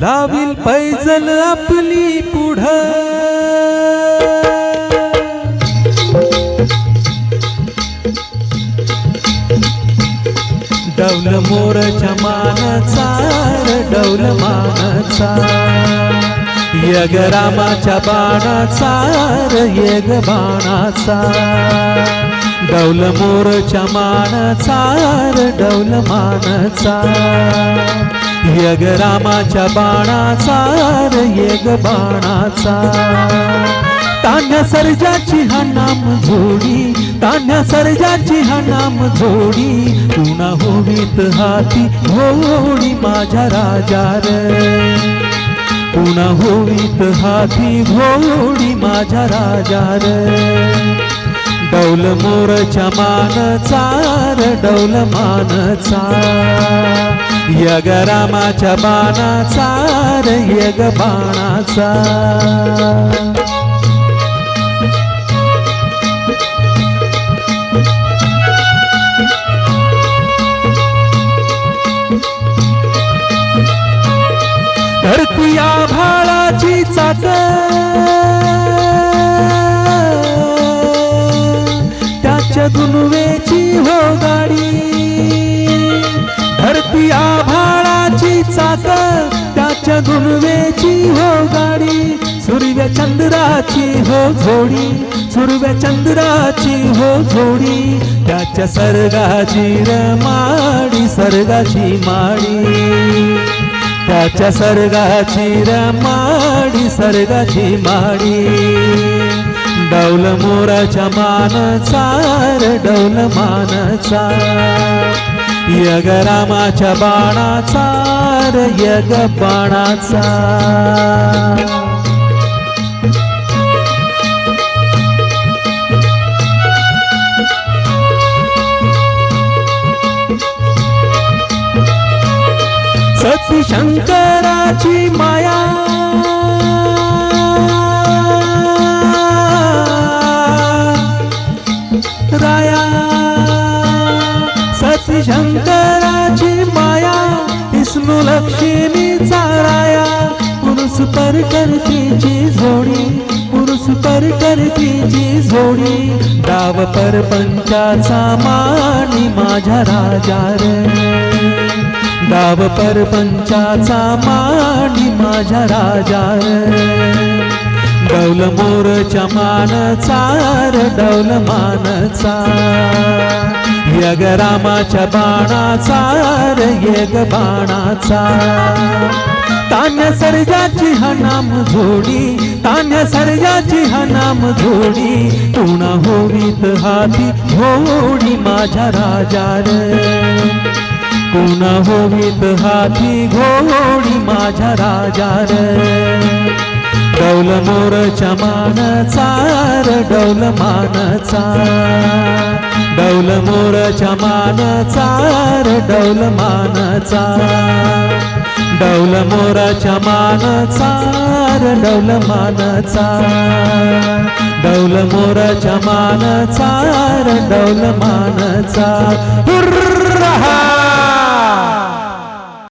लावील पैजल आपली पुढ. डौल मोरच्या मानाचा र डौल यग रामाच्या बाणाचा यग बाणाचा. डौल मोरच्या मानाचा डौल मानाचा. यग रामाच्या बाणाचा र यग बाणाचा तान्या सर्जाची हा नाम जोडी तान्या सर्जाची हा नाम जोडी. तुना होवीत हाती घोडी माझ्या राजा रे पुन्हा होवीत हाती घोडी माझ्या राजा रे डौल मोरच्या मानचा डौलमानचा यग रामाच्या बाणाचा र यग बाणाचा धरती आभाळाची चाक. दुनवेची हो गाडी. धरती आभाळाची चाक त्याच्या दुनवेची हो गाडी. सूर्य चंद्राची हो झोडी सूर्य चंद्राची हो झोडी त्याच्या सर्गाची रमाडी सर्गाची माडी. त्याच्या सर्गाची रमाडी सर्गाची माडी. डौल मोराच्या मानचा डौल मानचा. यग रामाच्या बाणाचार यग बाणाचा. सती शंकराची माया सती शंकराची माया विष्णू लक्ष्मीचा राया. पुरुष पर करतीची जोडी पुरुष पर करतीची जोडी. डाव पर पंचाचा मानी माझ्या राजा रे डाव पर पंचाचा मानी माझ्या राजा रे डौल मोरच्या मानचा डौल मानचा यग रामाच्या बाणाचा र यग बाणाचा. तान्या सर्जाची हा नाम जोडी तान्या सर्जाची हा नाम जोडी पुन्हा होवीत हाती घोडी माझ्या राजा रे पुन्हा होवीत हाती घोडी माझ्या राजा रे डौल मोरच्या मानचा डौल मानचा डौल मोरच्या मानाचा डौल मानाचा. डौल मोराच्या मानचा डौल मानाचा. डौल मोराच्या मानचा डौल मानाचा.